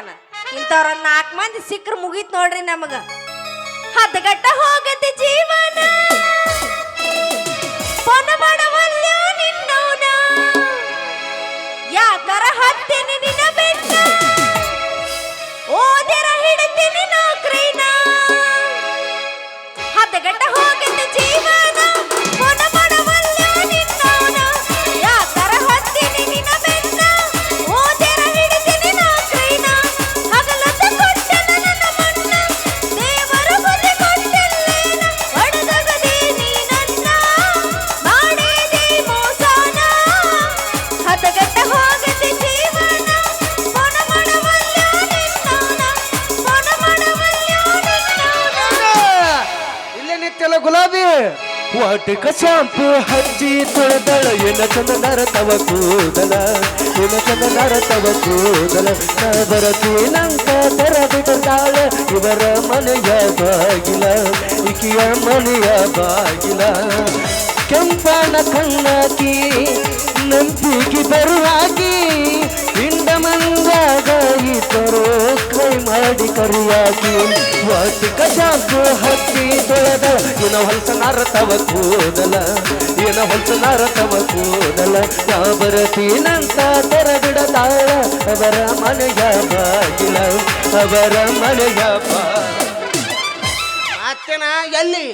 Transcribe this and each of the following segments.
ಮಾಡ್ತಾನ ಇಂಥವ್ರ ನಾಲ್ಕು ಮಂದಿ ಸಿಕ್ಕ್ರ ಮುಗೀತ್ ನೋಡ್ರಿ ನಮಗ. ಹದಗಟ್ಟ ಹೋಗತ್ತೆ ಜೀವನ. ಯಾಕರ ಹತ್ತೇನೆ ನಿನ್ನ ಬೆನ್ನ? ಓದರ ಹಿಡಿತೀನಿ ವಾಟಿಕ ಶಾಂಪು ಹಚ್ಚಿ ತೊಳೆದಳ. ಎನ ಚಂದ ತವ ಕೂದಲ ಎನ ಚಂದ ತವ ಕೂದಲ. ಬರತೀನಂತ ತೆರೆದಿದ್ದಾಳ ಇವರ ಮನೆಯ ಬಾಗಿಲ ಇಕಿಯ ಮನೆಯ ಬಾಗಿಲ. ಕೆಂಪನ ಕಣ್ಣಾಕಿ, ನಂಬಿಕೆ ಬರುವಾಗಿ ಹಿಂಡ ಮಂದಾಗ ಇಬ್ಬರು ಕೈ ಮಾಡಿ ಕರಿಯಾಗಿ. ವಾಟಿಕ ಶಾಂಪು ಹತ್ತಿ ತೊಳೆದ ಏನ ಹೊಲಸ ನರತವ ಕೂದಲ ಏನ ಹೊಲಸ ನರತವ ಕೂದಲ. ನಾ ಬರತೀನಂತ ತೆರೆದಿಡತಾಳ, ಅವರ ಮನೆಯ ಬಾಗಿಲ, ಅವರ ಮನೆಯ ಬಾಗಿಲ ಎಲ್ಲಿ?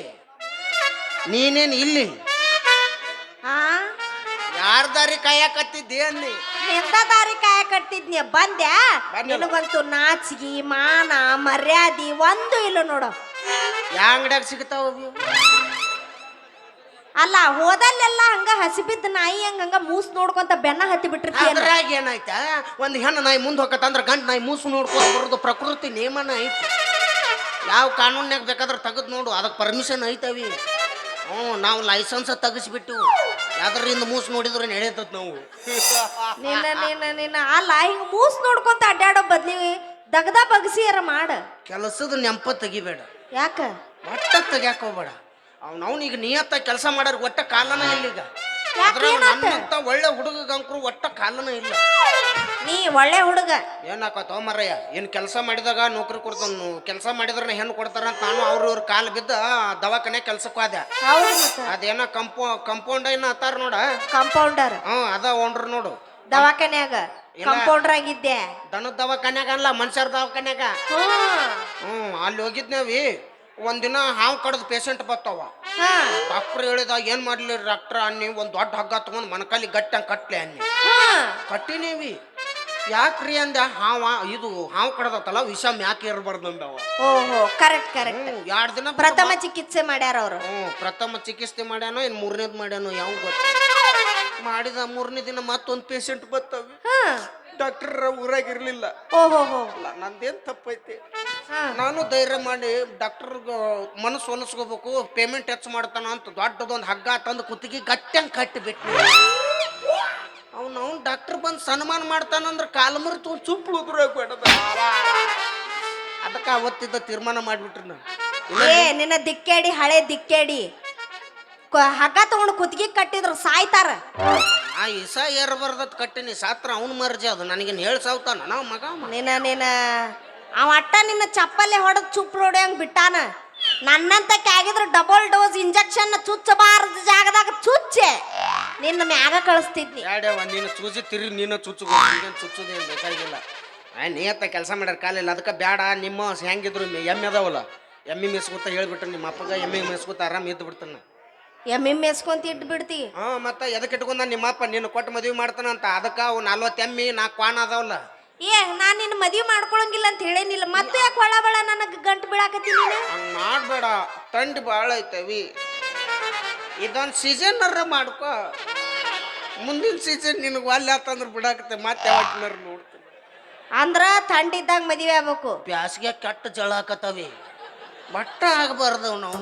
ನೀನೇನು ಇಲ್ಲಿ? ಯಾರ ದಾರಿ ಕಾಯಕತ್ತಿದ್ದೆ ಅನ್ನಿ ಎಂತ ದಾರಿ ಕಾಯ ಕಟ್ಟಿದ್ನಿ? ಬಂದ್ಯಾ? ಬಂದೆ. ನಿನಗಂತೂ ನಾಚಿಗಿ ಮಾನ ಮರ್ಯಾದಿ ಒಂದು ಇಲ್ಲ ನೋಡು. ಯಾ ಅಂಗಡ್ಯಾಗ ಸಿಗ್ತಾವ ಅವು? ಅಲ್ಲ ಹೋದಲ್ಲೆಲ್ಲ ಹಂಗ ಹಸಿಬಿದ್ದ ನಾಯಿ ಹಂಗ ಹಂಗ ಮೂಸ್ ನೋಡ್ಕೊಂತ ಬೆನ್ನ ಹತ್ತಿ ಬಿಟ್ಟಿರ್ತೀಯ ಅದ್ರಾಗ ಏನಾಯ್ತ? ಒಂದ್ ಹೆಣ್ಣು ನಾಯಿ ಮುಂದೆ ಹೋಗತ್ತಂದ್ರ ಗಂಟ್ ನಾಯಿ ಮೂಸು ನೋಡ್ಕೊಂಡು ಬರೋದು ಪ್ರಕೃತಿ ನಿಯಮನ ಐತಿ. ಯಾವ ಕಾನೂನ್ಯಾಗ ಬೇಕಾದ್ರೆ ತೆಗೆದು ನೋಡು ಅದಕ್ಕೆ ಪರ್ಮಿಷನ್ ಐತವಿ. ಹ್ಞೂ ನಾವು ಲೈಸೆನ್ಸ್ ತೆಗಿಸ್ಬಿಟ್ಟು ಯಾವ್ದ್ರಿಂದ ಮೂಸ್ ನೋಡಿದ್ರೆ ನಡೆಯತ್ತ ನಾವು. ನಿನ್ನ ನಿನ್ನ ನಿನ್ನ. ಅಲ್ಲ ಹಿಂಗ ಮೂಸ್ ನೋಡ್ಕೊಂತ ಅಡ್ಡಾಡೋ ಬದ್ಲಿ ದಗದ ಬಗ್ಸಿಯರ ಮಾಡ. ಕೆಲಸದ ನೆಂಪ ತೆಗಿಬೇಡ. ಯಾಕ? ಒಟ್ಟ ತೆಗ್ಯಾಕ ಹೋಗ್ಬೇಡ. ಅವ್ನವ್ನ ಈಗ ನಿಯತ್ತ ಕೆಲಸ ಮಾಡೋರ್ ಒಟ್ಟ ಕಾಲನ ಇಲ್ಲ ಈಗ ಅದ್ರಾಗ? ನನ್ನಂತ ಒಳ್ಳೆ ಹುಡುಗಂಕರು ಒಟ್ಟ ಕಾಲನ ಇಲ್ಲ. ನೀ ಒಳ್ಳೆ ಹುಡುಗ. ಏನಾಕತ್ತೋ ತೋಮರಯ್ಯ ಏನು ಕೆಲಸ ಮಾಡಿದಾಗ ನೌಕರಿ ಕೊಡ್ತಾನು ಕೆಲಸ ಮಾಡಿದ್ರೆ ಹೆಣ್ಣು ಕೊಡ್ತಾರ ಅಂತ ನಾನು ಅವ್ರ ಇವ್ರ ಕಾಲು ಬಿದ್ದ ದವಾಖಾನೆ ಕೆಲ್ಸಕ್ಕೆ ಹೋದೆ ಅದೇನೋ ಕಂಪೌ ಕಂಪೌಂಡ್ ಏನ ಅತ್ತಾರ ನೋಡ? ಕಂಪೌಂಡರ್ ಹ್ಞೂ ಅದ ಓಣ್ರು ನೋಡು. ದವಾಖಾನ್ಯಾಗ. ಕಂಪೌಂಡರ್ ಆಗಿದ್ದೆ. ದನದ ದವಾಖಾನ್ಯಾಗ ಅಲ್ಲ ಮನುಷ್ಯರ ದವಾಖಾನ್ಯಾಗ. ಹ್ಮ್ ಹ್ಞೂ ಅಲ್ಲಿ ಹೋಗಿದ್ನೇವಿ ಒಂದಿನ ಹಾವು ಕಡ್ದು ಪೇಷಂಟ್ ಬರ್ತಾವ ಹಾ. ಡಾಕ್ಟರ್ ಹೇಳಿದ ಏನು ಮಾಡ್ಲಿ ಡಾಕ್ಟರ್ ಅನ್ನಿ ಒಂದು ದೊಡ್ಡ ಹಗ್ಗ ತಗೊಂಡು ಮನಕಾಲಿ ಗಟ್ಟಿ ಕಟ್ಲೆ ಅನ್ನಿ. ಕಟ್ಟಿನೇವಿ. ಯಾಕ್ರಿ ಅಂದ? ಹಾವ ಇದು ಹಾವು ಕಡದತ್ತಲ್ಲ ವಿಷ ಮ್ಯಾಕೆ ಇರಬಾರ್ದು ಅಂದವ ಓಹೋ ಕರೆಕ್ಟ್ ಕರೆಕ್ಟ್ ಎರಡು ದಿನ ಬಿಟ್ಟು ಪ್ರಥಮ ಚಿಕಿತ್ಸೆ ಮಾಡ್ಯಾರ ಅವರು. ಹ್ಞೂ ಪ್ರಥಮ ಚಿಕಿತ್ಸೆ ಮಾಡ್ಯಾನೋ ಇನ್ನು ಮೂರನೇದು ಮಾಡ್ಯಾನೋ ಯಾವ ಗೊತ್ತು. ಮಾಡಿದ ಮೂರನೇ ದಿನ ಮತ್ತೊಂದು ಪೇಷಂಟ್ ಬರ್ತವೆ ಹಾ. ಡಾಕ್ಟರ್ ಊರಾಗ ಇರಲಿಲ್ಲ. ಓಹೋ ಹೋ. ನಂದೇನು ತಪ್ಪೈತಿ? ಹಾ. ನಾನು ಧೈರ್ಯ ಮಾಡಿ ಡಾಕ್ಟರ್ ಮನಸ್ಸು ಹೊಲಿಸ್ಕೋಬೇಕು ಪೇಮೆಂಟ್ ಹೆಚ್ಚು ಮಾಡ್ತಾನ ಅಂತ ದೊಡ್ಡದೊಂದು ಹಗ್ಗ ತಂದು ಕುತ್ತಿಗೆ ಗಟ್ಟಂಗೆ ಕಟ್ಟಿಬಿಟ್ಟು ಅವ್ನು ಅವ್ನು ಡಾಕ್ಟರ್ ಬಂದು ಸನ್ಮಾನ ಮಾಡ್ತಾನಂದ್ರೆ ಕಾಲು ತೋರ್ ಚುಪ್ಪು ಅದಕ್ಕೆ ಅವತ್ತಿದ್ದ ತೀರ್ಮಾನ ಮಾಡಿಬಿಟ್ರಿ ನಾನು. ಏ ನಿನ್ನ ದಿಕ್ಕೇಡಿ ಹಳೆ ದಿಕ್ಕೇಡಿ ಕ- ಹಗ್ಗ ತಗೊಂಡು ಕುತ್ತಿಗೆ ಕಟ್ಟಿದ್ರು ಸಾಯ್ತಾರ. ಆ ಇಸ ಏರ್ಬಾರ್ದತ್ ಕಟ್ಟಿನಿ ಸಾತ್ರ ಅವ್ನ ಮರ್ಜಿ ಅದು. ನನಗೇನು ಹೇಳಿ ಸಾವ್ತಾನ? ನಾವು ಮಗ ನಿನ್ನ ನಿನ್ನ ಅವ ಅಟ್ಟ ನಿನ್ನ ಚಪ್ಪಲ್ಲಿ ಹೊಡೆದ್ ಚುಪ್ ಹೊಡೆಯಂಗ್ ಬಿಟ್ಟಾನ. ನನ್ನಂತ ಕ್ಯಾಗಿದ್ರು ಡಬಲ್ ಡೋಸ್ ಇಂಜೆಕ್ಷನ್ ಚುಚ್ಚಬಾರದ ಜಾಗದಾಗ ಚುಚ್ಚೆ. ನಿನ್ನ ಮ್ಯಾಗ ಕಳಿಸ್ತಿದ್ನಿ. ನೀನು ಚೂಜಿ ತಿರ್ರಿ ನೀನು ಚುಚ್ಚು ಚುಚ್ಚುದೇನು ಬೇಕಾಗಿಲ್ಲ. ಆ ನಿಯತ್ತ ಕೆಲಸ ಮಾಡ್ಯಾರ ಕಾಲಿಲ್ಲ ಅದಕ್ಕೆ ಬೇಡ ನಿಮ್ಮ ಹೆಂಗಿದ್ರು ಎಮ್ಮೆ ಅದಾವಲ್ಲ ಎಮ್ಮೆ ಮೇಸ್ಕೊತ ಹೇಳ್ಬಿಟ್ಟು ನಿಮ್ಮ ಅಪ್ಪಗ ಎಮ್ಮೆ ಮೇಸ್ಕೊತ ಆರಾಮ್ ಇದ್ದು ಬಿಡ್ತಾನ. ಎಮ್ಮಿ ಮೇಸ್ಕೊಂತ ಇಟ್ಟು ಬಿಡ್ತಿ. ಹಾ ಮತ್ತೆ ಎದಕ್ಕೆ ಇಟ್ಕೊಂಡ ನಿಮ್ಮ ಅಪ್ಪ ನೀನು ಕೊಟ್ಟು ಮದುವೆ ಮಾಡ್ತಾನಂತ ಅದಕ್ಕೆ ಅವು ನಲ್ವತ್ತು ಎಮ್ಮಿ ನಾಲ್ಕು ಕ್ವಾಣ ಅದಾವಲ್ಲ. ಏ ನಾನು ನಿನ್ನ ಮದ್ವಿ ಮಾಡ್ಕೊಳಂಗಿಲ್ಲ ಅಂತ ಹೇಳೇನಿಲ್ಲ. ಮತ್ತೆ ಯಾಕೆ ಹೊಳ ಬಳ ನನಗೆ ಗಂಟು ಬೀಳಾಕತ್ತೀನಿ ನೀನು? ಹಂಗೆ ಮಾಡಬೇಡ ತಂಡ್ ಭಾಳ ಐತವಿ. ಇದೊಂದು ಸೀಸನ್ ಅರ ಮಾಡ್ಕೋ. ಮುಂದಿನ ಸೀಸನ್ ನಿನಗೆ ಒಲ್ಲೆ ಆತಂದ್ರೆ ಬಿಡಾಕತ್ತೆ ಮತ್ತೆ ಯಾವತ್ತಿನಾರ ನೋಡ್ತೀನಿ. ಅಂದ್ರ ಥಂಡಿದ್ದಾಗ ಮದುವೆ ಆಗ್ಬೇಕು. ಬ್ಯಾಸಿಗೆ ಕೆಟ್ಟ ಜಳ ಹಾಕತ್ತವಿ ಬಟ್ಟ ಆಗಬಾರ್ದು ನಾವು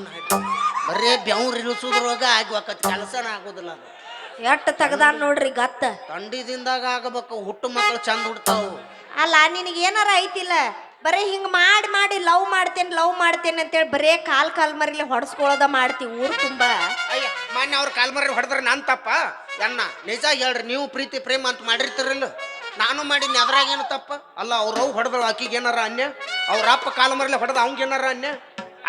ಬರೇ ಬೆವ್ರು ಇಳಿಸೋದ್ರೊಳಗ ಆಗ್ಬೇಕತ್ ಕೆಲಸನ ಆಗೋದಿಲ್ಲ ಅದು. ಎಷ್ಟ್ ತೆಗ್ದಾನ ನೋಡ್ರಿ ಗತ್ತ. ತಂಡಿದಿಂದಾಗ ಆಗಬೇಕು ಹುಟ್ಟು ಮಕ್ಕಳು ಚಂದ ಹುಡ್ತಾವು. ಅಲ್ಲ ನಿನಗೇನಾರ ಏನಾರ ಐತಿಲ್ಲ? ಬರೀ ಹಿಂಗೆ ಮಾಡಿ ಮಾಡಿ ಲವ್ ಮಾಡ್ತೇನೆ ಲವ್ ಮಾಡ್ತೇನೆ ಅಂತೇಳಿ ಬರೇ ಕಾಲ್ ಕಾಲ್ ಮರಿಲಿ ಮಾಡ್ತೀವಿ ಮಾಡ್ತಿ ಊರು ತುಂಬಾ. ಅಯ್ಯ ಮೊನ್ನೆ ಅವ್ರ ಕಾಲ್ಮರಿ ಹೊಡೆದ್ರೆ ನಾನು ತಪ್ಪ? ಎನ್ನ ನಿಜ ಹೇಳ್ರಿ ನೀವು ಪ್ರೀತಿ ಪ್ರೇಮ ಅಂತ ಮಾಡಿರ್ತೀರಲ್ಲ? ನಾನು ಮಾಡಿ ಅದ್ರಾಗ ಏನು ತಪ್ಪ? ಅಲ್ಲ ಅವ್ರ ಅವ್ ಹೊಡೆದಳು ಆಕಿಗೆ ಏನಾರ ಅನ್ಯ? ಅವ್ರ ಅಪ್ಪ ಕಾಲ ಮರಲಿ ಹೊಡೆದ ಅವ್ಗೆ ಏನಾರ ಅನ್ಯ?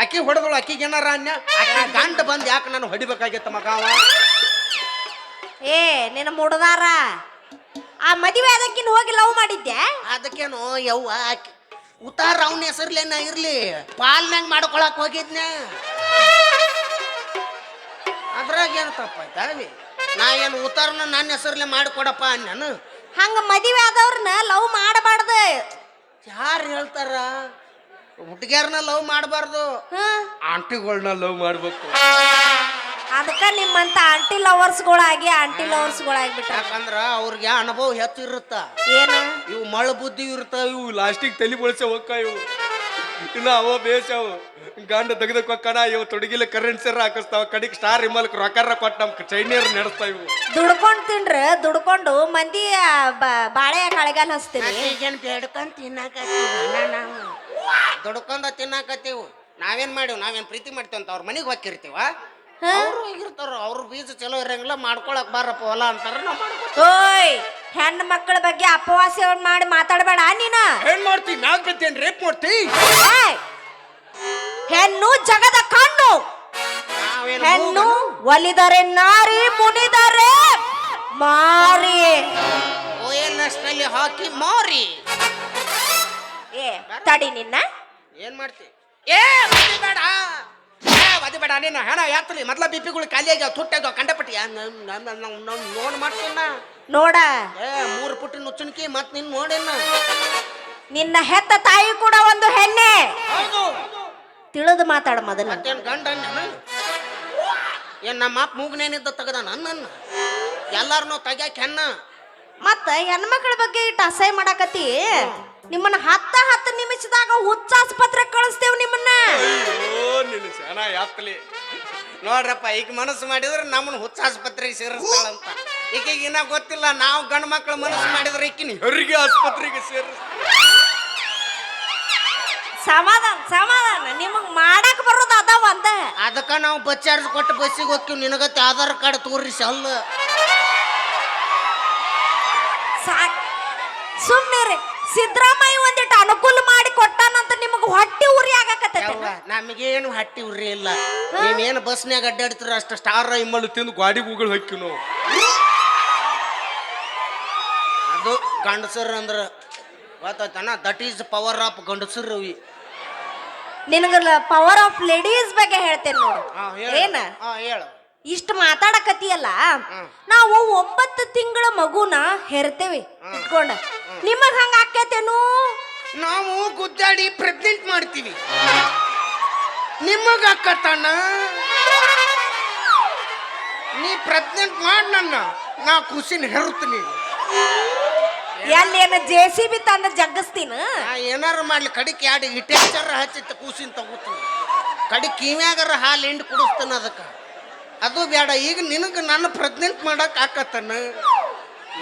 ಆಕಿ ಹೊಡೆದಳು ಆಕಿಗೆ ಏನಾರ ಅನ್ಯ? ಆಕಿ ಗಂಡ ಬಂದು ಯಾಕೆ ನಾನು ಹೊಡಿಬೇಕಾಗಿತ್ತ ಮಗ ಅವ? ಏ ನಿನ್ನ ಮುಡ್ದಾರ. ಆ ಮದುವೆ ಅದಕ್ಕಿನ್ ಹೋಗಿ ಲವ್ ಮಾಡಿದ್ದೆ ಅದಕ್ಕೇನು ಯವ್ವ ಆಕಿ ಉತ್ತಾರ ಅವನ ಹೆಸರ್ಲೇನ ಇರ್ಲಿ. ಪಾಲ್ನಾಗ ಮಾಡ್ಕೊಳಕ್ ಹೋಗಿದ್ನ ಅದ್ರಾಗ ಏನು ತಪ್ಪಾಯ್ತಾವಿ ನಾ ಏನು ಉತ್ತಾರನ ನನ್ನ ಹೆಸರ್ಲೆ ಮಾಡಿಕೊಡಪ್ಪ ನಾನು ಹಂಗ ಮದುವೆ ಆದವ್ರನ್ನ ಲವ್ ಮಾಡಬಾರ್ದು. ಯಾರು ಹೇಳ್ತಾರ? ಹುಡುಗಿಯರ್ನ ಲವ್ ಮಾಡಬಾರ್ದು. ಆಂಟಿಗಳನ್ನ ಲವ್ ಮಾಡ್ಬೇಕು. ಅದಕ್ಕ ನಿಮ್ಮಂತ ಆಂಟಿ ಲವರ್ಸ್ಗಳಾಗಿ ಆಂಟಿ ಲವರ್ಸ್ಗಳಾಗ್ಬಿಟ್ಟ ಯಾಕಂದ್ರ ಅವ್ರಿಗೆ ಅನುಭವ ಹೆಚ್ಚು ಇರುತ್ತ. ಏನ? ಇವು ಮಳ ಬುದ್ಧಿ ಇರ್ತಾವ ಇವು ಲಾಸ್ಟಿಗೆ ತಲೆ ಬಳಸ ಹೋಕ್ಕ ಇವು. ಇನ್ನ ಅವ ಬೇಸ ಅವು. ಗಂಡ ತೆಗೆದ ಕೊಕ್ಕಣ ಇವು ತೊಡಗಿಲ್ಲ ಕರೆಂಟ್ ಸರ್ ಹಾಕಿಸ್ತಾವ. ಕಡಿಗೆ ಸ್ಟಾರ್ ಇಮಲ್ಕ್ ರೊಕ್ಕರ ಕೊಟ್ಟು ನಮ್ಮ ಚೈನಿಯರ್ ನಡೆಸ್ತಾವ ಇವು. ದುಡ್ಕೊಂಡ್ ತಿನ್ರ ದುಡ್ಕೊಂಡು ಮಂದಿ ಆ, ಬ- ಬಾಳೆ ಕಳೆಗಾಲ ಹಚ್ತೀರಿ. ಈಗೇನು ಬೇಡ್ಕೊಂಡ್ ತಿನ್ನಕತ್ತೀವಿ ನಾವು. ದುಡ್ಕೊಂಡ ತಿನ್ನಾಕತ್ತೀವಿ. ನಾವೇನ್ ಮಾಡಿವ್? ನಾವೇನ್ ಪ್ರೀತಿ ಮಾಡ್ತೀವಿ ಅಂತ ಅವ್ರ ಮನೆಗೆ ಹೋಗಿರ್ತೀವ ಅವ್ರು ಹೋಗಿರ್ತಾರ ಅವ್ರ ಬೀಜ ಚಲೋ ಇರಂಗಿಲ್ಲ ಮಾಡ್ಕೊಳಕ್ ಬಾರಪ್ಪ ಹೊಲ ಅಂತಾರ ನಾವು ಮಾಡ್ಕೊ ಓಯ್ ಹೆಣ್ಣು ಮಕ್ಕಳ ಬಗ್ಗೆ ಅಪವಾಸ ಮಾಡಿ ಮಾತಾಡಬೇಡ ನೀನು? ಏನ್ ಮಾಡ್ತಿ? ಮ್ಯಾಗ ಬಿತ್ತೇನ್ ರೇಪ್ ಮಾಡ್ತಿ? ಏಯ್! ಹೆಣ್ಣು ಜಗದ ಕಣ್ಣು. ಹೆಣ್ಣು ಒಲಿದರೆ ನಾರಿ ಮುನಿದರೆ ಮಾರಿ. ಎನ್ನಲ್ಲಿ ಹಾಕಿ ಮಾರಿ. ಏ ತಡಿ ನಿನ್ನ. ಏನ್ ಮಾಡ್ತಿ? ಏ ಮದಿ ಮದಿ ಬೇಡ ನೀನು ಹಣ ಯಾತ್ರಿ ಮೊದ್ಲ ಬಿ ಪಿಗಳು ಖಾಲಿ ಆಗ್ಯಾವ ತುಟ್ಟಾಗ್ಯಾವ ಕಂಡಪಟ್ಟಿ ನೋಡ್ ಮಾಡ್ತೀನ? ನೋಡ. ಏ ಮೂರು ಪುಟ್ಟಿ ನುಚ್ಚಣಿಕೆ ಮತ್ ನಿನ್ ನೋಡಿನ? ನಿನ್ನ ಹೆತ್ತ ತಾಯಿ ಕೂಡ ಒಂದು ಹೆಣ್ಣೆ. ಹೌದು. ತಿಳಿದು ಮಾತಾಡ ಮೊದಲ. ಮತ್ತೇನ್ ಗಂಡ ಅಂದ್ಯಾನ? ಏನ್ ನಮ್ಮ ಅಪ್ಪ ಮೂಗ್ನೇನಿದ್ದ ತೆಗದ ನನ್ನ ಎಲ್ಲಾರನು ತೆಗ್ಯಾಕ ಹೆಣ್ಣ. ಮತ್ತ ಹೆಣ್ಮಕ್ಳ ಬಗ್ಗೆ ಇಟ್ಟು ಅಸಹ್ಯ ಮಾಡಾಕತಿ ನಿಮ್ಮನ್ನ ಹತ್ತ ಹತ್ತು ನಿಮಿಷದಾಗ ಹುಚ್ಚ ಆಸ್ಪತ್ರೆ ಕಳಿಸ್ತೇವ್ ನಿಮ್ಮನ್ನ. ಅಯ್ಯೋ ನಿನ್ನ ಶಾನ ಯಾತ್ಲಿ ನೋಡ್ರಪ್ಪ ಈಗ ಮನಸ್ಸು ಮಾಡಿದ್ರೆ ನಮ್ಮನ್ನ ಹುಚ್ಚ ಆಸ್ಪತ್ರೆಗೆ ಸೇರಿಸ್ತಾಳಂತ. ಈಗೀಗ ಇನ್ನ ಗೊತ್ತಿಲ್ಲ ನಾವು ಗಂಡು ಮಕ್ಳು ಮನಸ್ಸು ಮಾಡಿದ್ರೆ ಈಕಿನ ಹೆರಿಗೆ ಆಸ್ಪತ್ರೆಗೆ ಸೇರಿಸ್ ಸಮಾಧಾನ ಸಮಾಧಾನ. ನಿಮಗ್ ಮಾಡಕ್ ಬರೋದು ಅದ. ಒಂದ ಅದಕ್ಕ ನಾವು ಬಸ್ ಚಾರ್ಜ್ ಕೊಟ್ಟು ಬಸ್ಸಿಗೆ ಹೋಗ್ತೀವಿ. ನಿನಗತ್ತೆ ಆಧಾರ್ ಕಾರ್ಡ್ ತೋರಿಸಿ ಅಲ್ಲ. ಸಿದ್ದರಾಮಯ್ಯ ಒಂದಿಟ್ಟು ಅನುಕೂಲ ಮಾಡಿ ಕೊಟ್ಟಾನಂತ ನಿಮಗೆ ಹೊಟ್ಟೆ ಉರಿ ಆಗಾಕತ್ತೈತಿ. ನಮಗೇನು ಹಟ್ಟಿ ಉರಿ ಇಲ್ಲ. ನೀವೇನು ಬಸ್ನ್ಯಾಗ ಅಡ್ಡಾಡ್ತೀರ ಅಷ್ಟು ಸ್ಟಾರ್ ಇಮ್ಮಲ್ಲಿ ತಿಂದು ಗಾಡಿ ಗೂಗಳು ಹಾಕಿ ನಾವು. ಅದು ಗಂಡಸರ್ ಅಂದ್ರೆ ಗೊತ್ತಾಯ್ತಾನ ದಟ್ ಈಸ್ ಪವರ್ ಆಫ್ ಗಂಡಸರ್ ರವಿ ನಿನಗಲ್ಲ ಪವರ್ ಆಫ್ ಲೇಡೀಸ್ ಬಗ್ಗೆ ಹೇಳ್ತೇನೆ ನೋಡು. ಏನ? ಹಾ ಹೇಳು. ಇಷ್ಟ ಮಾತಾಡಕತ್ತಿಯಲ್ಲ? ನಾವು ಒಂಬತ್ತು ತಿಂಗಳ ಮಗುನ ಹೆರ್ತೇವೆ. ಇಟ್ಕೊಂಡ. ನಿಮಗ್ ಹಂಗ ಆಕೇತೇನು ನಾವು ಗುದ್ದಾಡಿ ಪ್ರೆಗ್ನೆಂಟ್ ಮಾಡ್ತೀವಿ. ನಿಮಗ ಅಕ್ಕತಣ್ಣ ನೀ ಪ್ರೆಗ್ನೆಂಟ್ ಮಾಡ್ ನನ್ನ ನಾ ಖುಷಿನ ಹೆರುತ್ತೀನಿ. ಎಲ್ಲಿ ಏನ ಜೆ ಸಿ ಬಿ ತಂದ ಜಗ್ಗಿಸ್ತೀನ? ನಾ ಏನಾರ ಮಾಡ್ಲಿ ಕಡಿಕೆ ಎರಡು ಇಟೇಚರ್ ಹಚ್ಚಿತ್ತ ಕೂಸಿನ ತಗೋತೀನಿ. ಕಡಿ ಕಿವ್ಯಾಗರ ಹಾಲು ಹಿಂಡಿ ಕುಡಿಸ್ತಾನ ಅದಕ್ಕೆ. ಅದು ಬೇಡ ಈಗ ನಿನಗೆ ನನ್ನ ಪ್ರೆಗ್ನೆಂಟ್ ಮಾಡಕ್ಕೆ ಆಕತ್ತನ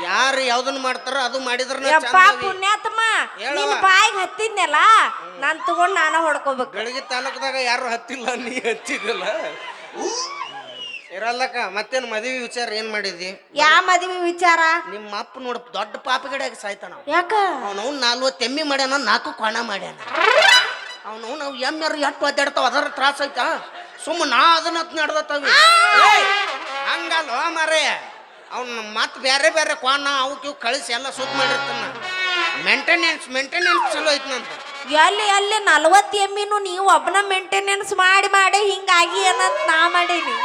ಯಾರು ಯಾವ್ದನ್ನ ಮಾಡ್ತಾರ ಅದು ಮಾಡಿದ್ರ ಯಪ್ಪ. ಪುಣ್ಯಾತ್ಮ ಹೇಳವ್ವ. ನಿನ್ ಬಾಯಿಗೆ ಹತ್ತಿದ್ನಲ್ಲ ನಾನ್ ತಗೊಂಡ್ ನಾನ ಹೊಡ್ಕೋಬೇಕು. ಬೆಳಗ್ಗೆ ತಾಲೂಕದಾಗ ಯಾರು ಹತ್ತಿಲ್ಲ ನೀ ಹಚ್ಚಿದಿಲ್ಲ ಇರಲ್ಲಕ್ಕ ಮತ್ತೇನು ಮದುವೆ ವಿಚಾರ ಏನ್ ಮಾಡಿದಿ ಯಾ ಮದ್ವಿ ವಿಚಾರ? ನಿಮ್ಮ ಅಪ್ಪ ನೋಡ ದೊಡ್ಡ ಪಾಪಗಡೆಯಾಗ ಸಾಯ್ತಾನ ಯಾಕ? ಅವನು ನಾಲ್ವತ್ತು ಎಮ್ಮಿ ಮಾಡ್ಯಾನ ನಾಲ್ಕು ಕ್ವಾಣ ಮಾಡ್ಯಾನ. ಅವನು ನಾವು ಎಮ್ಮೆರು ಎಟ್ಟು ಒದ್ದಾಡ್ತಾವ ಅದರ ತ್ರಾಸ ಐತಾ. ಸುಮ್ಮ ನಾ ಅದನ್ನ ನಡ್ದತ್ತವಿ ಹಂಗಲ್ಲ ಮಾರೇ ಅವ್ನ ಮತ್ತೆ ಬೇರೆ ಬೇರೆ ಕ್ವಾನ ಅವಕ್ಕೆ ಇವು ಕಳಿಸಿ ಎಲ್ಲ ಸುತ್ತ ಮಾಡಿರ್ತಾನ. ಮೇಂಟೆನೆನ್ಸ್ ಮೇಂಟೆನೆನ್ಸ್ ಚಲೋ ಐತಿ ನಂತ ಎಲ್ಲಿ ಎಲ್ಲಿ ನಲ್ವತ್ತು ಎಮ್ಮಿನು ನೀವು ಒಬ್ಬನ ಮೇಂಟೆನೆನ್ಸ್ ಮಾಡಿ ಮಾಡಿ ಹಿಂಗಾಗಿ ಏನಂತ ನಾ ಮಾಡೀನಿ.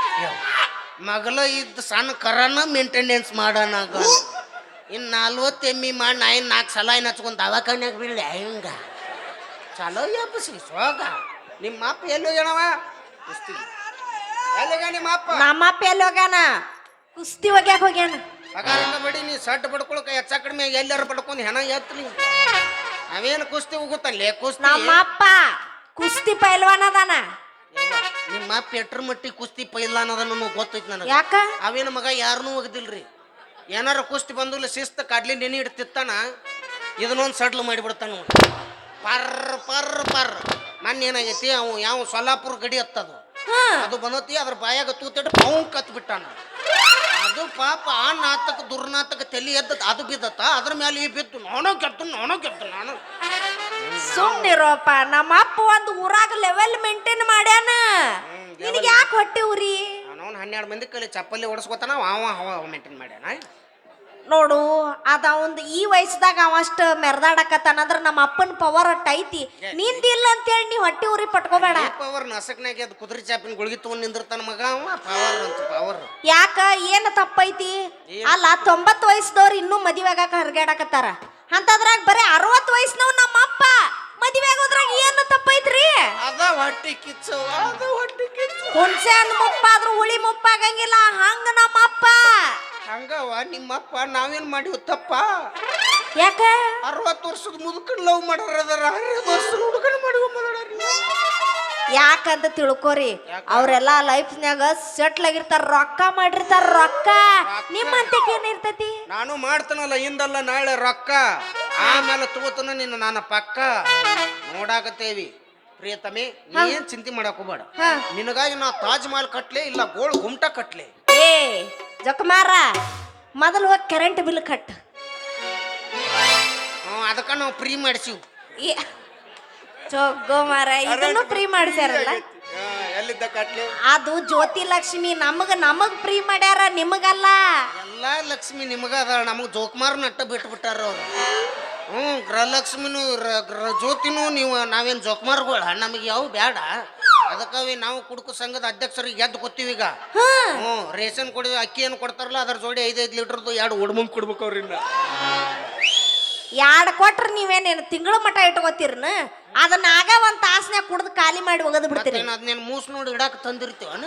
ಮಗಲ ಇದ್ದ ಸಣ್ಣ ಕರನ ಮೇಂಟೆನೆನ್ಸ್ ಮಾಡೋಣ ಇನ್ನು ನಲ್ವತ್ತು ಎಮ್ಮಿ ಮಾಡಿ ನಾ ಏನು ನಾಲ್ಕು ಸಲ ಏನು ಹಚ್ಕೊಂಡು ದವಾಖಾನ್ಯಾಗ ಬೀಳ್ಳೆ ಹಿಂಗ. ಚಲೋ ಎಬ್ಬಸಿ ಸೋಗ. ನಿಮ್ಮ ಅಪ್ಪ ಎಲ್ಲಿ ಹೋಗ್ಯಾನವ? ಎಲ್ಲಿ ಎಲ್ಲಿಗ ನಿಮ್ಮ ಅಪ್ಪ ನಮ್ಮಪ್ಪ ಎಲ್ಲಿ ಹೋಗ್ಯಾನ? ಕುಸ್ತಿ ಒಗ್ಯಾಕ ಹೋಗ್ಯಾನ? ಪಗಾರನ ಬಡಿ ನೀ ಸಟ್ ಪಡ್ಕೊಳಕ ಹೆಚ್ಚ ಕಡಿಮೆ ಎಲ್ಲಾರು ಪಡ್ಕೊಂಡು ಹೆಣ ಎತ್ತಲಿ ಅವೇನು ಕುಸ್ತಿ ಹೋಗುತ್ತಲ್ಲೇ ಕುಸ್ತಿ? ನಮ್ಮಪ್ಪ ಕುಸ್ತಿ ಪೈಲ್ವಾನ್ ಅದಾನ. ನಿಮ್ಮ ಅಪ್ಪ ಎಟ್ರ ಮಟ್ಟಿ ಕುಸ್ತಿ ಪೈಲ್ವಾನ್ ಅದ ನಮಗೆ ಗೊತ್ತೈತಿ ನನಗೆ. ಯಾಕ? ಅವೇನು ಮಗ ಯಾರನ್ನೂ ಒಗದಿಲ್ರಿ ಏನಾರ ಕುಸ್ತಿ ಬಂದಿಲ್ಲ ಶಿಸ್ತು ಕಡ್ಲಿ ನೆನೆ ಇಡ್ತಿತ್ತಾನ ಇದನ್ನೊಂದು ಸಡ್ಲು ಮಾಡಿಬಿಡ್ತಾನ ನೋಡಿ ಪರ್ ಪರ್ ಪರ್. ಮೊನ್ನೆ ಏನಾಗೈತಿ ಅವ ಯಾವ ಸೊಲ್ಲಾಪುರ ಗಡಿ ಹತ್ತದು ಅದು ಬಂದತಿ ಅದ್ರ ಬಾಯಾಗ ತೂತಿಟ್ಟು ಪೌಂಕ್ ಕತ್ ಬಿಟ್ಟಾನ ಅದು ಪಾಪ ಆ ನಾತಕ ದುರ್ನಾತಕ ತಲೆ ಎದ್ದತ್ ಅದು ಬಿದ್ದತ್ತ ಅದ್ರ ಮೇಲೆ ಈ ಬಿತ್ತು ನಾನು ಕೆತ್ತು ನಾನು ಕೆತ್ತು ನಾನು. ಸುಮ್ನಿರೋಪ ನಮ್ಮ ಅಪ್ಪ ಒಂದು ಊರಾಗ ಲೆವೆಲ್ ಮೇಂಟೈನ್ ಮಾಡ್ಯಾನ. ನಿನಗೆ ಯಾಕೆ ಹೊಟ್ಟೆ ಉರಿ? ಅವನು ಹನ್ನೆರಡು ಮಂದಿ ಕಲಿ ಚಪ್ಪಲಿ ಓಡಿಸ್ಕೊತಾನ ಅವ ಅವ ಮೇಂಟೈನ್ ಮಾಡ್ಯಾನ. ನೋಡು ಅದ ಒಂದು ಈ ವಯಸ್ಸದಾಗ ಅವ ಅಷ್ಟ ಅಂದ್ರ ನಮ್ಮ ಅಪ್ಪನ ಪವರ್ ಅಟ್ ಐತಿ. ನಿಂದಿಲ್ಲ ಅಂತೇಳಿ ನೀ ಹೊಟ್ಟೆ ಉರಿ ಪಟ್ಕೋಬೇಡ. ಪವರ್ ನಸಕ್ನಾಗ ಅದು ಕುದುರೆ ಚಾಪಿನ ಗುಳಿಗೆ ತಗೊಂಡ್ ನಿಂದಿರ್ತಾನ ಮಗ ಅವ. ಪವರ್ ಅಂತ ಪವರ್ ಯಾಕ ಏನ್ ತಪ್ಪೈತಿ? ಅಲ್ಲ ತೊಂಬತ್ತು ವಯಸ್ಸದವ್ರು ಇನ್ನೂ ಮದುವೆ ಆಗಾಕ ಹರಿಗಾಡಕತ್ತಾರ ಅಂತದ್ರಾಗ ಬರೀ ಅರವತ್ತು ವಯಸ್ಸಿನವ್ ನಮ್ಮ ಅಪ್ಪ ಮದುವೆ ಆಗೋದ್ರಾಗ ಏನು ತಪ್ಪೈತ್ರಿ? ಅದ ಹೊಟ್ಟಿ ಕಿಚ್ಚು ಅದ ಹೊಟ್ಟಿ ಕಿಚ್ಚು. ಹುಣ್ಸೆ ಹಣ್ಣು ಮುಪ್ಪಾದ್ರೂ ಹುಳಿ ಮುಪ್ಪಾಗಂಗಿಲ್ಲ ಹಂಗ ನಮ್ಮ ಅಪ್ಪ. ಹಂಗವ ನಿಮ್ಮಪ್ಪ ನಾವೇನ್ ಮಾಡಿವ್ ತಪ್ಪ ಯಾಕ? ಅರವತ್ತು ವರ್ಷದ ಮುದುಕನ್ ಲವ್ ಮಾಡ್ರದಾರ ಅದಾರ ಅರವತ್ತು ವರ್ಷದ ಹುಡುಗನ ಮಾಡಿವ ಯಾಕಂತ ತಿಳ್ಕೊರಿ ಅವ್ರೆಲ್ಲಾ ಲೈಫ್ನ್ಯಾಗ ಸೆಟ್ಲ್ ಆಗಿರ್ತಾರ ರೊಕ್ಕ ಮಾಡಿರ್ತಾರ ರೊಕ್ಕ. ನಿಮ್ಮಂತಕ್ಕೆ ಏನಿರ್ತೈತಿ ನಾನು ಮಾಡ್ತಾನಲ್ಲ ಹಿಂದಲ್ಲ ನಾಳೆ ರೊಕ್ಕ. ಆಮೇಲೆ ತಗೋತನ ನಿನ್ನ ನಾನು ಪಕ್ಕ. ನೋಡಾಕತ್ತೇವಿ. ಪ್ರಿಯತಮಿ ನೀ ಏನ್ ಚಿಂತೆ ಮಾಡಕ್ ಹೋಗ್ಬೇಡ. ನಿನಗಾಗಿ ನಾ ತಾಜ್ ಮಹಲ್ ಕಟ್ಲೆ ಇಲ್ಲ ಗೋಳ್ ಗುಮ್ಟ ಕಟ್ಲೆ? ಏ ಜಕಮಾರ ಮೊದಲು ಹೋಗಿ ಕರೆಂಟ್ ಬಿಲ್ ಕಟ್. ಹ್ಞೂ ಅದಕ್ಕ ನಾವು ಫ್ರೀ ಮಾಡಿಸಿವ್. ಏ, ಚೊಗ್ಗೋ ಮಾರ ಇದನ್ನು ಫ್ರೀ ಮಾಡಿಸ್ಯಾರಲ್ಲ? ಎಲ್ಲಿದ್ದ ಕಟ್ಲೆ? ಅದು ಜ್ಯೋತಿ ಲಕ್ಷ್ಮಿ ನಮಗ ನಮಗ್ ಫ್ರೀ ಮಾಡ್ಯಾರ ನಿಮಗಲ್ಲ. ಎಲ್ಲ ಲಕ್ಷ್ಮಿ ನಿಮಗ ಅದ ನಮಗೆ ಜೋಕುಮಾರ್ ನಟ್ಟ ಬಿಟ್ಟು ಬಿಟ್ಟಾರ ಅವ್ರು. ಹ್ಞೂ ಗೃಹಲಕ್ಷ್ಮಿನೂ ರ- ಗೃಹ ಜ್ಯೋತಿನೂ ನೀವು ನಾವೇನು ಜೋಕುಮಾರ್ಗಳ? ನಮಗೆ ಯಾವ ಬೇಡ ಅದಕ್ಕವಿ ನಾವು ಕುಡುಕು ಸಂಘದ ಅಧ್ಯಕ್ಷರಿಗೆ ಎದ್ದು ಕೊತ್ತೀವಿ ಈಗ. ಹ್ಞೂ ರೇಷನ್ ಕೊಡಿ ಅಕ್ಕಿ ಏನು ಕೊಡ್ತಾರಲ್ಲ ಅದ್ರ ಜೋಡಿ ಐದೈದು ಲೀಟರ್ದು ಎರಡು ಉಡ್ಮಂಗ್ ಕೊಡ್ಬೇಕು ಅವ್ರಿನ್ನ ಎರಡು ಕೊಟ್ರೆ ನೀವೇನೇನು ತಿಂಗಳ ಮಟ ಇಟ್ಕೋತೀರ್ನ? ಅದನ್ನ ಆಗ ಒಂದು ತಾಸ್ನ್ಯಾಗ ಕುಡ್ದು ಖಾಲಿ ಮಾಡಿ ಒಗದು ಬಿಡ್ತೀರಿ. ಅದನ್ನೇನು ಮೂಸ್ ನೋಡಿ ಇಡಾಕ ತಂದಿರ್ತೀವನ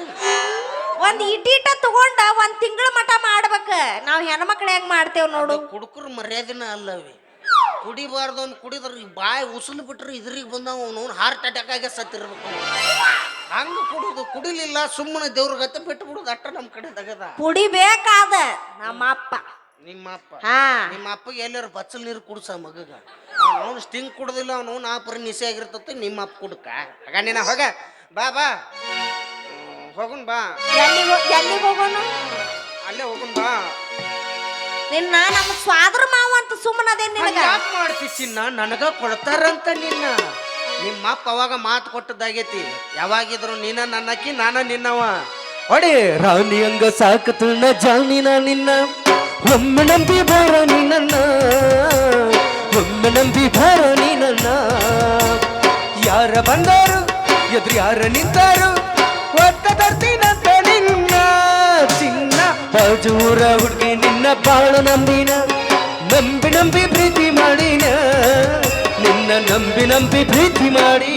ಒಂದ್ ಇಟೀಟ ತಗೊಂಡ ಒಂದ್ ತಿಂಗಳ ಮಟ ಮಾಡ್ಬೇಕ. ನಾವ್ ಹೆಣ್ಮಕ್ಳು ಹೆಂಗ್ ಮಾಡ್ತೇವ್ ನೋಡು. ಕುಡುಕರು ಮರ್ಯಾದಿನ ಅಲ್ಲವಿ. ಕುಡಿಬಾರ್ದು ಅವ್ನು ಕುಡಿದ್ರ ಬಾಯಿ ಉಸಿಲು ಬಿಟ್ರೆ ಇದ್ರಿಗೆ ಬಂದವ ಅವನು ಹಾರ್ಟ್ ಅಟ್ಯಾಕ್ ಆಗಿ ಸತ್ತಿರ್ಬೇಕು. ಹಂಗ ಕುಡುದು ಕುಡಿಲಿಲ್ಲ ಸುಮ್ಮನೆ ದೇವ್ರ ಗತೆ ಬಿಟ್ಟು ಬಿಡುದು ಅಟ್ಟ ನಮ್ಮ ಕಡೆ ತಗದ ಕುಡಿಬೇಕಾದ ನಮ್ಮ ಅಪ್ಪ. ನಿಮ್ಮ ಅಪ್ಪ? ಹಾ. ನಿಮ್ಮ ಅಪ್ಪಗೆ ಎಲ್ಲಾರು ಬಚ್ಚಲ್ ನೀರು ಕುಡ್ಸ ಮಗಗ. ಅವನು ಸ್ಟಿಂಗ್ ಕುಡ್ದಿಲ್ಲ ಅವನು ನಾ ಪರಿ ನಿಸೆ ಆಗಿರ್ತತಿ ನಿಮ್ಮ ಅಪ್ಪ ಕುಡ್ಕ. ಆಗ ನೀನ ಹೋಗ. ಬಾ ಬಾ. ಹೋಗುನ್ ಬಾ. ಎಲ್ಲಿಗೆ ಎಲ್ಲಿಗೆ ಹೋಗೋಣ ಅಲ್ಲೇ ಹೋಗುನ್ ಬಾ. ನಿನ್ನ ನಮ್ಮ ಸ್ವಾದ್ರ ಮಾವ ಅಂತ ಸುಮ್ಮನದೇ ನಿನಗ? ಯಾಕೆ ಮಾಡ್ತಿ ಚಿನ್ನ? ನನಗ ಕೊಡ್ತಾರಂತ ನಿನ್ನ. ನಿಮ್ಮ ಅಪ್ಪ ಅವಾಗ ಮಾತು ಕೊಟ್ಟದಾಗೈತಿ ಯಾವಾಗಿದ್ರು ನೀನ ನನ್ನಕ್ಕಿ ನಾನ ನಿನ್ನವ. ಒಡೆ ರಾಣಿ ಹಂಗ ಸಾಕತುಣ್ಣ ಜಾನಿನ ನಿನ್ನ. ಒಮ್ಮೆ ನಂಬಿ ಬಾರ ನಿನ್ನ ಒಮ್ಮೆ ನಂಬಿ ಬಾರ ನಿನ್ನ ಯಾರ ಬಂದಾರು ಎದುರು ಯಾರ ನಿಂತಾರು ಒತ್ತ ತರ್ತೀನಂತ ನಿನ್ನ ಚಿನ್ನ. ಬಾಜೂರ ಹುಡುಗಿ ಬಾಳ ನಂಬಿನ ನಂಬಿ ನಂಬಿ ಪ್ರೀತಿ ಮಾಡಿನ ನಿನ್ನ ನಂಬಿ ನಂಬಿ ಪ್ರೀತಿ ಮಾಡಿ.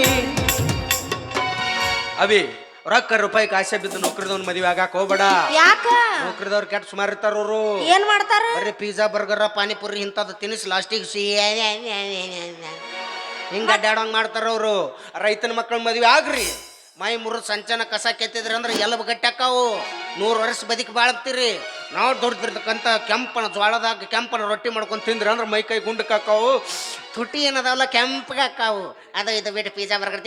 ಅವಿ ರೊಕ್ಕ ರೂಪಾಯಿ ಕಾಸೆ ಬಿದ್ದು ನೌಕರಿದವ್ನ ಮದುವೆ ಆಗಾಕ ಹೋಗ್ಬೇಡ. ಯಾಕ? ನೌಕರಿದವ್ರು ಕೆಟ್ಟ ಸುಮಾರು ಇರ್ತಾರ ಅವರು. ಏನ್ ಮಾಡ್ತಾರ? ಬರೀ ಪಿಜ್ಜಾ ಬರ್ಗರ ಪಾನಿಪುರಿ ಇಂಥದ್ದು ತಿನಿಸ್ ಲಾಸ್ಟಿಗೆ ಸಿ ಹಿಂಗ ಅಡ್ಡಾಡಂಗ್ ಮಾಡ್ತಾರ ಅವರು. ರೈತನ ಮಕ್ಕಳ ಮದುವೆ ಆಗ್ರಿ. ಮೈ ಮುರು ಸಂಚನ ಕಸ ಕೆತ್ತಿದ್ರಿ ಅಂದ್ರೆ ಎಲ್ಲ ಗಟ್ಟಾಕಾವು ನೂರು ವರ್ಷ ಬದುಕಿ ಬಾಳ್ತೀರಿ. ನಾವು ದೊಡ್ಡದಿರ್ತಕ್ಕಂಥ ಕೆಂಪನ ಜ್ವಾಳದಾಗ ಕೆಂಪನ ರೊಟ್ಟಿ ಮಾಡ್ಕೊಂಡು ತಿಂದ್ರಿ ಅಂದ್ರೆ ಮೈ ಕೈ ಗುಂಡಕ್ಕೆ ಹಾಕಾವು ತುಟಿ ಏನದಾವಲ್ಲ ಕೆಂಪಗೆ ಹಾಕಾವು. ಅದು ಇದು ಬಿಟ್ಟು ಪಿಜ್ಜಾ ಬರ್ಗರ್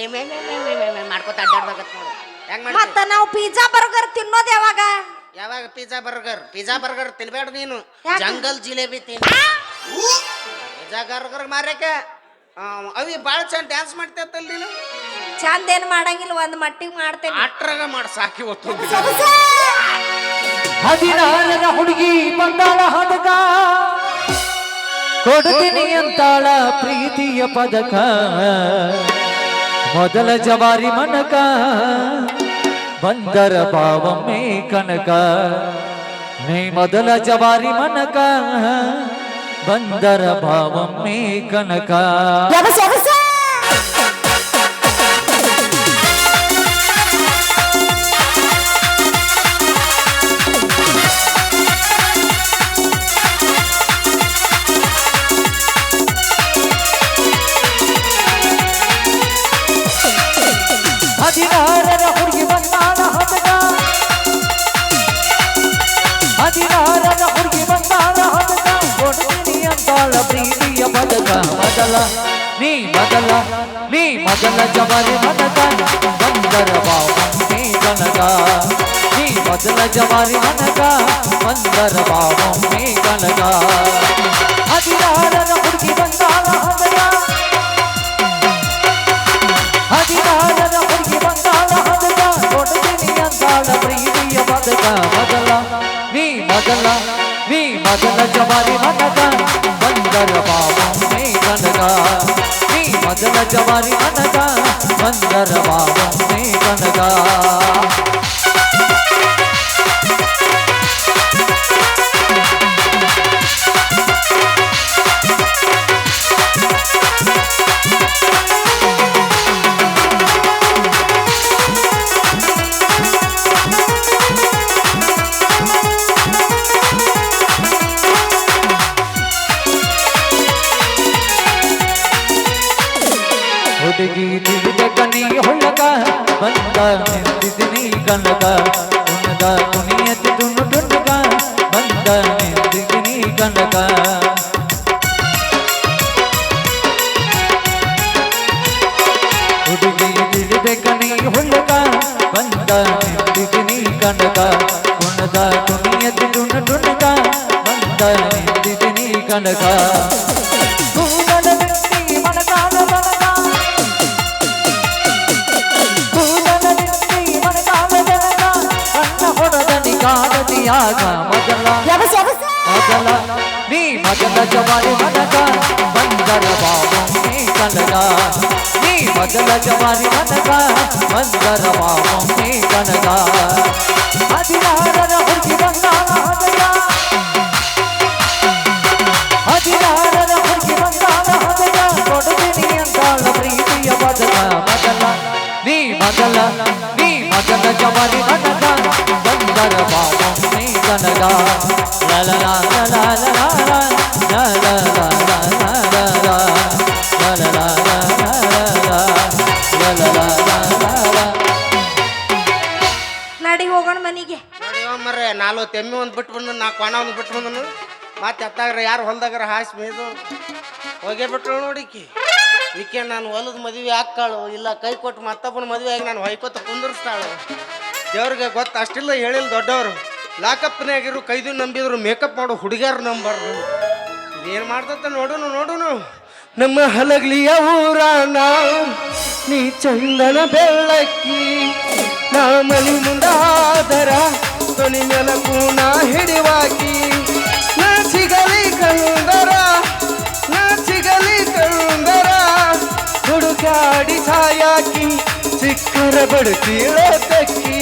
ಮಾಡ್ಕೊತ ಅಡ್ಡಾಡ್ಬೇಕತ್ ನೋಡಿ. ಹೆಂಗ್ ಮತ್ತ ನಾವು ಪಿಜ್ಜಾ ಬರ್ಗರ್ ತಿನ್ನೋದು ಯಾವಾಗ? ಯಾವಾಗ ಪಿಜ್ಜಾ ಬರ್ಗರ್ ಪಿಜ್ಜಾ ಬರ್ಗರ್ ತಿನ್ಬೇಡ ನೀನು. ಜಂಗಲ್ ಜಿಲೇಬಿ ತಿನ್. ಪಿಜ್ಜಾ ಬರ್ಗರ್ ಮಾರ್ಯಾಕ ಅವಿ ಭಾಳ ಚಂದ ಡ್ಯಾನ್ಸ್ ಮಾಡ್ತೇತಲ್ಲ ನೀನು? ಚಂದ ಏನ್ ಮಾಡಂಗಿಲ್ಲ ಒಂದ್ ಮಟ್ಟಿಗೆ ಮಾಡ್ತೇನೆ. ಆಟ್ರಾಗ ಮಾಡಿ ಸಾಕಿ ಹೊತ್ತು ಹದಿನಾರರ ಹುಡುಗಿ ಬಂದಾಳ ಹದಕ. ಕೊಡ್ತೀನಿ ಅಂತಾಳ ಪ್ರೀತಿಯ ಪದಕ. ಮೊದಲ ಜವಾರಿ ಮನಕ ಬಂದರ ಭಾವಮ್ಮೆ ಕನಕ. ಮೇ ಮೊದಲ ಜವಾರಿ ಮನಕ ಬಂದರ ಭಾವಮ್ಮೆ ಕನಕ. बदला, नी बदला नी बदला जबर मनगन बंदर बाव नी गनगा नी बदला जबर मनगा बंदर बाव नी गनगा अधिकार रखुड़की बंदाला हदया अधिकार रखुड़की बंदाला हदया कोटनी अंदाला प्रीतिय बदला बदला, नी बदला మదన జవారి మనగా మందర బాబా నీ కనగా నీ మదన జవారి మనగా మందర బాబా నీ కనగా मेरी दिल जगनी हो लगा बंदा ज़िंदगी का लगा उनका दुनियत दुन दुन का बंदा ज़िंदगी का लगा उड़ी दिल जगनी हो लगा बंदा ज़िंदगी का लगा उनका दुनियत दुन दुन का बंदा ज़िंदगी का लगा तू ಯಾಗ ಮಗಲ ಮಗಲ ನೀ ಮಗಲ ಜವಾರಿ ಮನಗ ಬಂದರ ಬಾಬು ನೀ ಕನಗ ನೀ ಮಗಲ ಜವಾರಿ ಮನಗ ಬಂದರ ಬಾಬು ನೀ ಕನಗ ಹದಿನಾರರ ಹುಡುಗಿ ಬಂಗಾರ ಹದಯ ಹದಿನಾರರ ಹುಡುಗಿ ಬಂಗಾರ ಹದಯ ಕೊಡುತ್ತೀನಿ ಅಂತಾಳ ಪ್ರೀತಿಯ ಬದಲ ಮಗಲ ನೀ ಮಗಲ ಕ್ವಾಣ ಒಂದು ಬಿಟ್ಟು ಬಂದನು. ಮತ್ತೆ ಎತ್ತಾಗ್ರ ಯಾರು ಹೊಲ್ದಾಗ್ರ ಹಾಸಿ ಮೇದು ಹೋಗೇ ಬಿಟ್ರು ನೋಡಿಕಿ ಈಕೆ ನಾನು ಹೊಲದ ಮದುವೆ ಹಾಕ್ತಾಳು ಇಲ್ಲ ಕೈ ಕೊಟ್ಟು ಮತ್ತೊಬ್ಬನ ಮದುವೆ ಆಗಿ ನಾನು ಹೊಯ್ಕೊತ ಕುಂದಿರ್ಸ್ತಾಳು. ದೇವ್ರಿಗೆ ಗೊತ್ತು, ಅಷ್ಟಿಲ್ಲ ಹೇಳಿಲ್ಲ ದೊಡ್ಡವರು. ಲಾಕಪ್ನಾಗಿರು ಕೈದು ನಂಬಿದ್ರು, ಮೇಕಪ್ ಮಾಡೋ ಹುಡುಗಿಯರು ನಂಬಾರ್ದು ಏನ್ ಮಾಡ್ತತ್ತ ನೋಡುನು ನೋಡುನು. ನಮ್ಮ ಹಲಗ್ಲಿಯ ಊರಾನ, ನೀ ಚಂದನ ಬೆಳ್ಳಕ್ಕಿ, ನಾ ಮನಿ ಮುಂದಾದರ ತೊನಿ ಮೆಲಕು ನಾ ಹಿಡಿವಾಕಿ ನಾ ಸಿಗಲಿ ಕಂದರ ನಾ ಸಿಗಲಿ ಕಂದರ, ಹುಡುಕಾಡಿ ಸಾಯಾಕಿ ಸಿಕ್ಕರ ಬಡುಕಿ ತಕ್ಕಿ